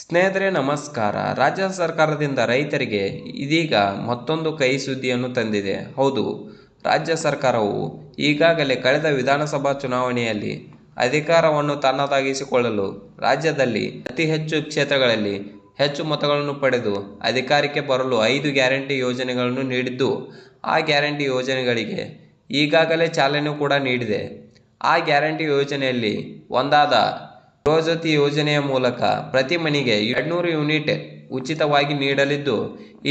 ಸ್ನೇಹಿತರೆ, ನಮಸ್ಕಾರ. ರಾಜ್ಯ ಸರ್ಕಾರದಿಂದ ರೈತರಿಗೆ ಇದೀಗ ಮತ್ತೊಂದು ಕೈ ಸುದ್ದಿಯನ್ನು ತಂದಿದೆ. ಹೌದು, ರಾಜ್ಯ ಸರ್ಕಾರವು ಈಗಾಗಲೇ ಕಳೆದ ವಿಧಾನಸಭಾ ಚುನಾವಣೆಯಲ್ಲಿ ಅಧಿಕಾರವನ್ನು ತನ್ನದಾಗಿಸಿಕೊಳ್ಳಲು ರಾಜ್ಯದಲ್ಲಿ ಅತಿ ಹೆಚ್ಚು ಕ್ಷೇತ್ರಗಳಲ್ಲಿ ಹೆಚ್ಚು ಮತಗಳನ್ನು ಪಡೆದು ಅಧಿಕಾರಕ್ಕೆ ಬರಲು ಐದು ಗ್ಯಾರಂಟಿ ಯೋಜನೆಗಳನ್ನು ನೀಡಿದ್ದು, ಆ ಗ್ಯಾರಂಟಿ ಯೋಜನೆಗಳಿಗೆ ಈಗಾಗಲೇ ಚಾಲನೆ ಕೂಡ ನೀಡಿದೆ. ಆ ಗ್ಯಾರಂಟಿ ಯೋಜನೆಯಲ್ಲಿ ಒಂದಾದ ಗೃಹಜ್ಯೋತಿ ಯೋಜನೆಯ ಮೂಲಕ ಪ್ರತಿ ಮನೆಗೆ ಎರಡ್ನೂರು ಯೂನಿಟ್ ಉಚಿತವಾಗಿ ನೀಡಲಿದ್ದು,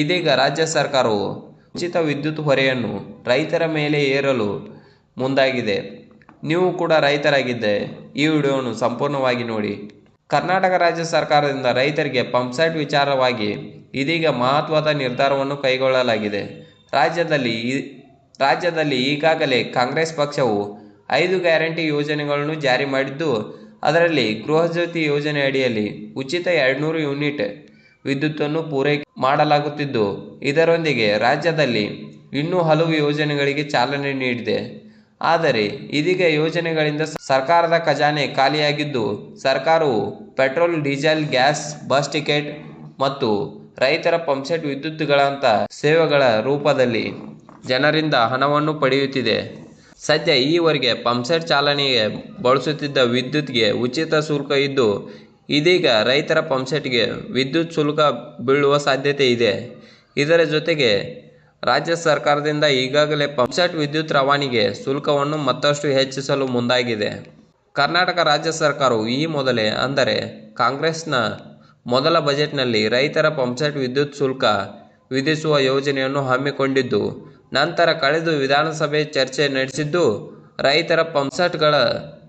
ಇದೀಗ ರಾಜ್ಯ ಸರ್ಕಾರವು ಉಚಿತ ವಿದ್ಯುತ್ ಹೊರೆಯನ್ನು ರೈತರ ಮೇಲೆ ಏರಲು ಮುಂದಾಗಿದೆ. ನೀವು ಕೂಡ ರೈತರಾಗಿದ್ದೆ ಈ ವಿಡಿಯೋವನ್ನು ಸಂಪೂರ್ಣವಾಗಿ ನೋಡಿ. ಕರ್ನಾಟಕ ರಾಜ್ಯ ಸರ್ಕಾರದಿಂದ ರೈತರಿಗೆ ಪಂಪ್ಸೆಟ್ ವಿಚಾರವಾಗಿ ಇದೀಗ ಮಹತ್ವದ ನಿರ್ಧಾರವನ್ನು ಕೈಗೊಳ್ಳಲಾಗಿದೆ. ರಾಜ್ಯದಲ್ಲಿ ರಾಜ್ಯದಲ್ಲಿ ಈಗಾಗಲೇ ಕಾಂಗ್ರೆಸ್ ಪಕ್ಷವು ಐದು ಗ್ಯಾರಂಟಿ ಯೋಜನೆಗಳನ್ನು ಜಾರಿ ಮಾಡಿದ್ದು ಅದರಲ್ಲಿ ಗೃಹಜ್ಯೋತಿ ಯೋಜನೆ ಅಡಿಯಲ್ಲಿ ಉಚಿತ ಎರಡ್ನೂರು ಯೂನಿಟ್ ವಿದ್ಯುತ್ತನ್ನು ಪೂರೈಕೆ ಮಾಡಲಾಗುತ್ತಿದ್ದು, ಇದರೊಂದಿಗೆ ರಾಜ್ಯದಲ್ಲಿ ಇನ್ನೂ ಹಲವು ಯೋಜನೆಗಳಿಗೆ ಚಾಲನೆ ನೀಡಿದೆ. ಆದರೆ, ಇದೀಗ ಯೋಜನೆಗಳಿಂದ ಸರ್ಕಾರದ ಖಜಾನೆ ಖಾಲಿಯಾಗಿದ್ದು, ಸರ್ಕಾರವು petrol, diesel, gas, bus ticket ಮತ್ತು ರೈತರ ಪಂಪ್ಸೆಟ್ ವಿದ್ಯುತ್ಗಳಂಥ ಸೇವೆಗಳ ರೂಪದಲ್ಲಿ ಜನರಿಂದ ಹಣವನ್ನು ಪಡೆಯುತ್ತಿದೆ. ಸದ್ಯ ಈವರೆಗೆ ಪಂಪ್ಸೆಟ್ ಚಾಲನೆಗೆ ಬಳಸುತ್ತಿದ್ದ ವಿದ್ಯುತ್ಗೆ ಉಚಿತ ಶುಲ್ಕ ಇದ್ದು, ಇದೀಗ ರೈತರ ಪಂಪ್ಸೆಟ್ಗೆ ವಿದ್ಯುತ್ ಶುಲ್ಕ ಬೀಳುವ ಸಾಧ್ಯತೆ ಇದೆ. ಇದರ ಜೊತೆಗೆ ರಾಜ್ಯ ಸರ್ಕಾರದಿಂದ ಈಗಾಗಲೇ ಪಂಪ್ಸೆಟ್ ವಿದ್ಯುತ್ ರವಾನಿಗೆ ಶುಲ್ಕವನ್ನು ಮತ್ತಷ್ಟು ಹೆಚ್ಚಿಸಲು ಮುಂದಾಗಿದೆ. ಕರ್ನಾಟಕ ರಾಜ್ಯ ಸರ್ಕಾರವು ಈ ಮೊದಲೇ ಅಂದರೆ ಕಾಂಗ್ರೆಸ್ನ ಮೊದಲ ಬಜೆಟ್ನಲ್ಲಿ ರೈತರ ಪಂಪ್ಸೆಟ್ ವಿದ್ಯುತ್ ಶುಲ್ಕ ವಿಧಿಸುವ ಯೋಜನೆಯನ್ನು ಹಮ್ಮಿಕೊಂಡಿದ್ದು ನಂತರ ಕಳೆದು ವಿಧಾನಸಭೆ ಚರ್ಚೆ ನಡೆಸಿದ್ದು, ರೈತರ ಪಂಪ್ಸೆಟ್ಗಳ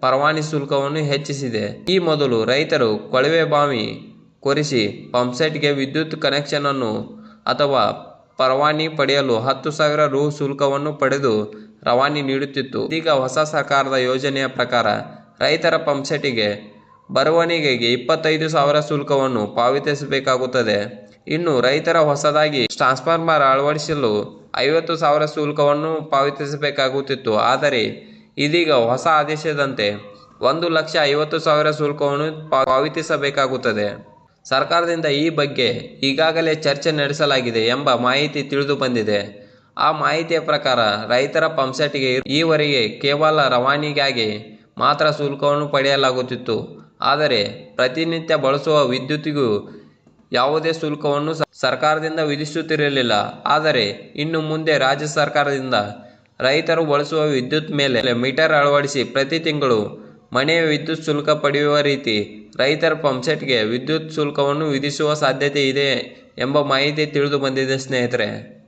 ಪರವಾನಿ ಶುಲ್ಕವನ್ನು ಹೆಚ್ಚಿಸಿದೆ. ಈ ಮೊದಲು ರೈತರು ಕೊಳವೆ ಬಾವಿ ಕೊರಿಸಿ ಪಂಪ್ಸೆಟ್ಗೆ ವಿದ್ಯುತ್ ಕನೆಕ್ಷನ್ ಅನ್ನು ಅಥವಾ ಪರವಾನಿ ಪಡೆಯಲು ಹತ್ತು ಸಾವಿರ ರು ಶುಲ್ಕವನ್ನು ಪಡೆದು ರವಾನೆ ನೀಡುತ್ತಿತ್ತು. ಈಗ ಹೊಸ ಸರ್ಕಾರದ ಯೋಜನೆಯ ಪ್ರಕಾರ ರೈತರ ಪಂಪ್ಸೆಟ್ಗೆ ಬರವಣಿಗೆಗೆ ಇಪ್ಪತ್ತೈದು ಸಾವಿರ ಶುಲ್ಕವನ್ನು ಪಾವತಿಸಬೇಕಾಗುತ್ತದೆ. ಇನ್ನು ರೈತರ ಹೊಸದಾಗಿ ಟ್ರಾನ್ಸ್ಫಾರ್ಮರ್ ಅಳವಡಿಸಲು ಐವತ್ತು ಸಾವಿರ ಶುಲ್ಕವನ್ನು ಪಾವತಿಸಬೇಕಾಗುತ್ತಿತ್ತು. ಆದರೆ ಇದೀಗ ಹೊಸ ಆದೇಶದಂತೆ ಒಂದು ಲಕ್ಷ ಐವತ್ತು ಸಾವಿರ ಶುಲ್ಕವನ್ನು ಪಾವತಿಸಬೇಕಾಗುತ್ತದೆ. ಸರ್ಕಾರದಿಂದ ಈ ಬಗ್ಗೆ ಈಗಾಗಲೇ ಚರ್ಚೆ ನಡೆಸಲಾಗಿದೆ ಎಂಬ ಮಾಹಿತಿ ತಿಳಿದು ಬಂದಿದೆ. ಆ ಮಾಹಿತಿಯ ಪ್ರಕಾರ ರೈತರ ಪಂಪ್ಸೆಟ್ಗೆ ಈವರೆಗೆ ಕೇವಲ ರವಾನಿಗಾಗಿ ಮಾತ್ರ ಶುಲ್ಕವನ್ನು ಪಡೆಯಲಾಗುತ್ತಿತ್ತು. ಆದರೆ ಪ್ರತಿನಿತ್ಯ ಬಳಸುವ ವಿದ್ಯುತ್ತಿಗೂ ಯಾವುದೇ ಶುಲ್ಕವನ್ನು ಸರ್ಕಾರದಿಂದ ವಿಧಿಸುತ್ತಿರಲಿಲ್ಲ. ಆದರೆ ಇನ್ನು ಮುಂದೆ ರಾಜ್ಯ ಸರ್ಕಾರದಿಂದ ರೈತರು ಬಳಸುವ ವಿದ್ಯುತ್ ಮೇಲೆ ಮೀಟರ್ ಅಳವಡಿಸಿ ಪ್ರತಿ ತಿಂಗಳು ಮನೆಯ ವಿದ್ಯುತ್ ಶುಲ್ಕ ಪಡೆಯುವ ರೀತಿ ರೈತರ ಪಂಪ್ಸೆಟ್ಗೆ ವಿದ್ಯುತ್ ಶುಲ್ಕವನ್ನು ವಿಧಿಸುವ ಸಾಧ್ಯತೆ ಇದೆ ಎಂಬ ಮಾಹಿತಿ ತಿಳಿದು ಬಂದಿದೆ ಸ್ನೇಹಿತರೆ.